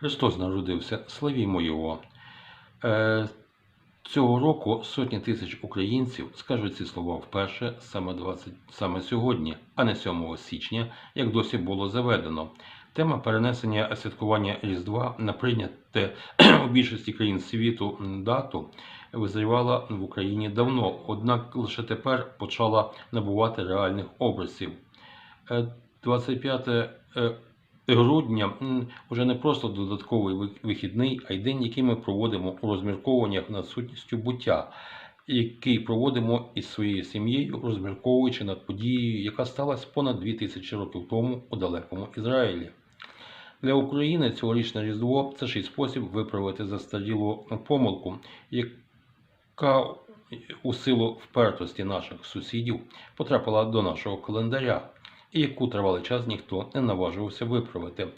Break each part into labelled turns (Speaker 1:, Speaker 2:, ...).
Speaker 1: Христос народився, славімо Його. Е, цього року сотні тисяч українців скажуть ці слова вперше саме, 20, саме сьогодні, а не 7 січня, як досі було заведено. Тема перенесення святкування Різдва на прийняте у більшості країн світу дату визрівала в Україні давно, однак лише тепер почала набувати реальних образів. Е, 25 е, грудня вже не просто додатковий вихідний, а й день, який ми проводимо у розмірковуваннях над сутністю буття, який проводимо із своєю сім'єю, розмірковуючи над подією, яка сталася понад 2000 років тому у далекому Ізраїлі. Для України цьогорічне Різдво це ще й спосіб виправити застарілу помилку, яка у силу впертості наших сусідів потрапила до нашого календаря, і яку тривалий час ніхто не наважувався виправити.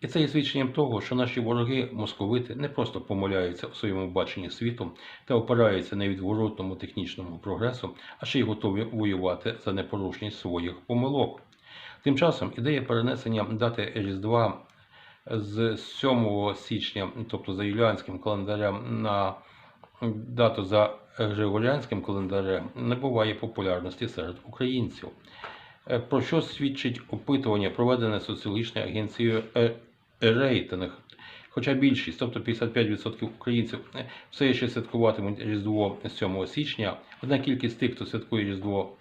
Speaker 1: І це є свідченням того, що наші вороги московити не просто помиляються у своєму баченні світу та опираються на відворотному технічному прогресу, а ще й готові воювати за непорушність своїх помилок. Тим часом ідея перенесення дати Різдва з 7 січня, тобто за юліанським календарем, на дату за григоріанським календарем набуває популярності серед українців. Е, Про що свідчить опитування, проведене соціологічною агенцією е, рейтинг. Хоча більшість, тобто 55% українців, е, все ще святкуватимуть Різдво 7 січня, одна кількість тих, хто святкує Різдво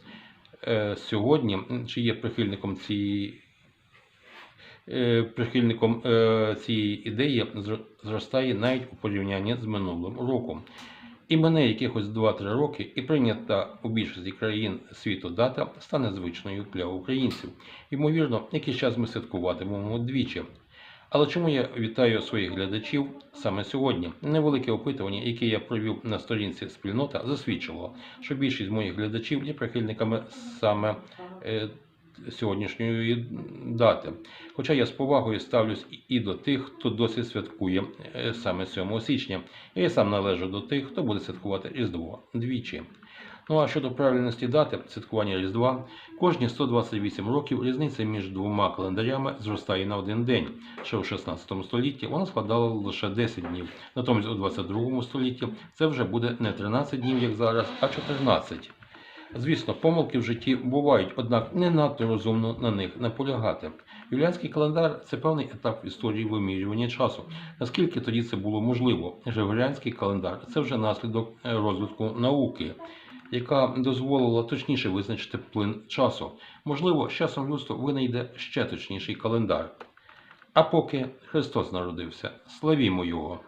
Speaker 1: е, сьогодні, чи є прихильником цієї е, прихильником е, цієї ідеї зр- зростає навіть у порівнянні з минулим роком. І мене якихось 2-3 роки, і прийнята у більшості країн світу дата стане звичною для українців. Ймовірно, якийсь час ми святкуватимемо двічі. Але чому я вітаю своїх глядачів саме сьогодні? Невелике опитування, яке я провів на сторінці спільнота, засвідчило, що більшість моїх глядачів є прихильниками саме е, сьогоднішньої дати. Хоча я з повагою ставлюсь і- до тих, хто досі святкує е, саме 7 січня. Я сам належу до тих, хто буде святкувати Різдво двічі. Ну а щодо правильності дати святкування Різдва, кожні 128 років різниця між двома календарями зростає на один день. Ще у 16 столітті вона складала лише 10 днів. Натомість у 22 столітті це вже буде не 13 днів, як зараз, а 14. Звісно, помилки в житті бувають, однак не надто розумно на них наполягати. Юліанський календар це певний етап в історії вимірювання часу. Наскільки тоді це було можливо? Григоріанський календар це вже наслідок розвитку науки, яка дозволила точніше визначити плин часу. Можливо, з часом людство винайде ще точніший календар. А поки Христос народився, славімо Його!